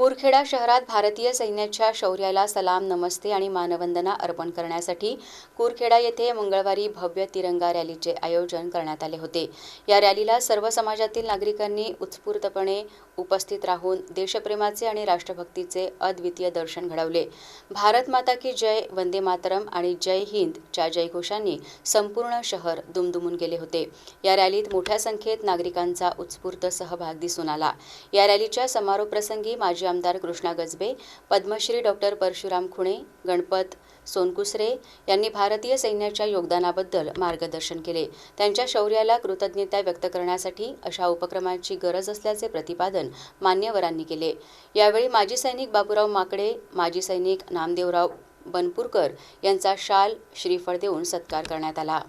कुरखेडा शहरात भारतीय सैन्याच्या शौर्याला सलाम नमस्ते आणि मानवंदना अर्पण करण्यासाठी कुरखेडा येथे मंगळवारी भव्य तिरंगा रॅलीचे आयोजन करण्यात आले होते. या रॅलीला सर्व समाजातील नागरिकांनी उत्स्फूर्तपणे उपस्थित राहून देशप्रेमाचे आणि राष्ट्रभक्तीचे अद्वितीय दर्शन घडवले. भारत माता की जय वंदे मातरम आणि जय हिंदच्या जयघोषांनी संपूर्ण शहर दुमदुमून गेले होते. या रॅलीत मोठ्या संख्येत नागरिकांचा उत्स्फूर्त सहभाग दिसून आला. या रॅलीच्या समारोप प्रसंगी माजी आमदार कृष्णा गजबे पद्मश्री डॉक्टर परशुराम खुणे गणपत सोनकुसरे यांनी भारतीय सैन्याच्या योगदानाबद्दल मार्गदर्शन केले. त्यांच्या शौर्याला कृतज्ञता व्यक्त करण्यासाठी अशा उपक्रमांची गरज असल्याचे प्रतिपादन मान्यवरांनी केले. यावेळी माजी सैनिक बाबूराव माकडे माजी सैनिक नामदेवराव बनपूरकर यांचा शाल श्रीफळ देऊन सत्कार करण्यात आला.